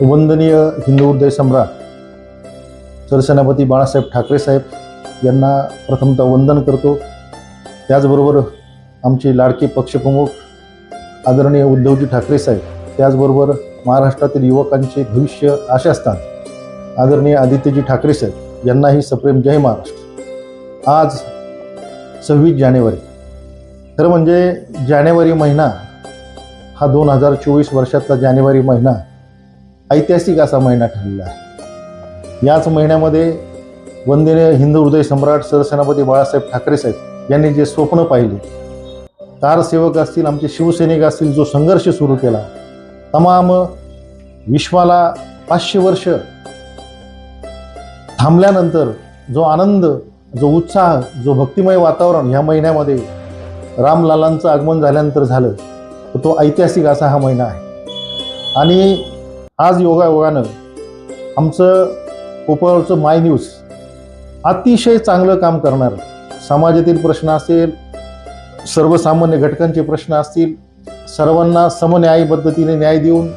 वंदनीय हिंदू हृदय सम्राट सरसेनापती बाळासाहेब ठाकरे साहेब यांना प्रथमतः वंदन करतो. त्याचबरोबर आमचे लाडके पक्षप्रमुख आदरणीय उद्धवजी ठाकरे साहेब त्याचबरोबर महाराष्ट्रातील युवकांचे भविष्य आशास्थान आदरणीय आदित्यजी ठाकरे साहेब यांनाही सप्रेम जय महाराष्ट्र. आज सव्वीस जानेवारी. खरं म्हणजे जानेवारी महिना हा दोन हजार चोवीस वर्षातला जानेवारी महिना ऐतिहासिक असा महिना ठरलेला आहे. याच महिन्यामध्ये वंदनीय हिंदू हृदय सम्राट सरसेनापती बाळासाहेब ठाकरे साहेब यांनी जे स्वप्न पाहिले कारसेवक असतील आमचे शिवसैनिक असतील जो संघर्ष सुरू केला तमाम विश्वाला पाचशे वर्ष थांबल्यानंतर जो आनंद जो उत्साह जो भक्तिमय वातावरण ह्या महिन्यामध्ये रामलालांचं आगमन झाल्यानंतर झालं तो ऐतिहासिक असा हा महिना आहे. आणि आज योगायोगानं आमचं कोपरावरचं माय न्यूज अतिशय चांगलं काम करणार. समाजातील प्रश्न असेल सर्वसामान्य घटकांचे प्रश्न असतील सर्वांना समन्यायी पद्धतीने न्याय देऊन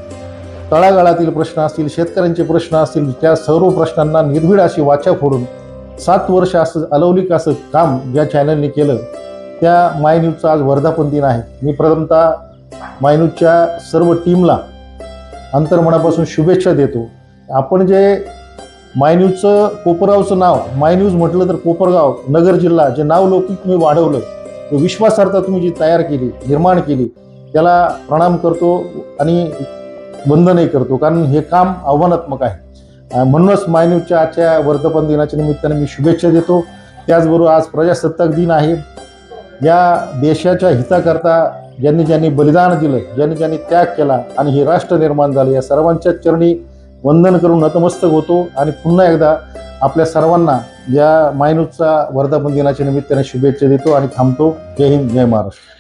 तळागाळातील प्रश्न असतील शेतकऱ्यांचे प्रश्न असतील त्या सर्व प्रश्नांना निर्भीड अशी वाचा फोडून सात वर्ष असं अलौलिक असं काम ज्या चॅनलने केलं त्या माय न्यूजचा आज वर्धापन दिन आहे. मी प्रथमतः माय न्यूजच्या सर्व टीमला अंतर्मनापासून शुभेच्छा देतो. आपण जे मायन्यूजचं कोपरगावचं नाव मायन्यूज म्हटलं तर कोपरगाव नगर जिल्हा जे नाव लोक तुम्ही वाढवलं तो विश्वासार्हता तुम्ही जी तयार केली निर्माण केली त्याला प्रणाम करतो आणि वंदनही करतो. कारण हे काम आव्हानात्मक आहे. म्हणूनच मायन्यूजच्या आजच्या वर्धापन दिनाच्या निमित्ताने मी शुभेच्छा देतो. त्याचबरोबर आज प्रजासत्ताक दिन आहे. या देशाच्या हिताकरता ज्यांनी ज्यांनी बलिदान दिलं ज्यांनी ज्यांनी त्याग केला आणि हे राष्ट्र निर्माण झालं या सर्वांच्या चरणी वंदन करून नतमस्तक होतो. आणि पुन्हा एकदा आपल्या सर्वांना या मायनूजचा वर्धापन दिनाच्या निमित्ताने शुभेच्छा देतो आणि थांबतो. जय हिंद जय महाराष्ट्र.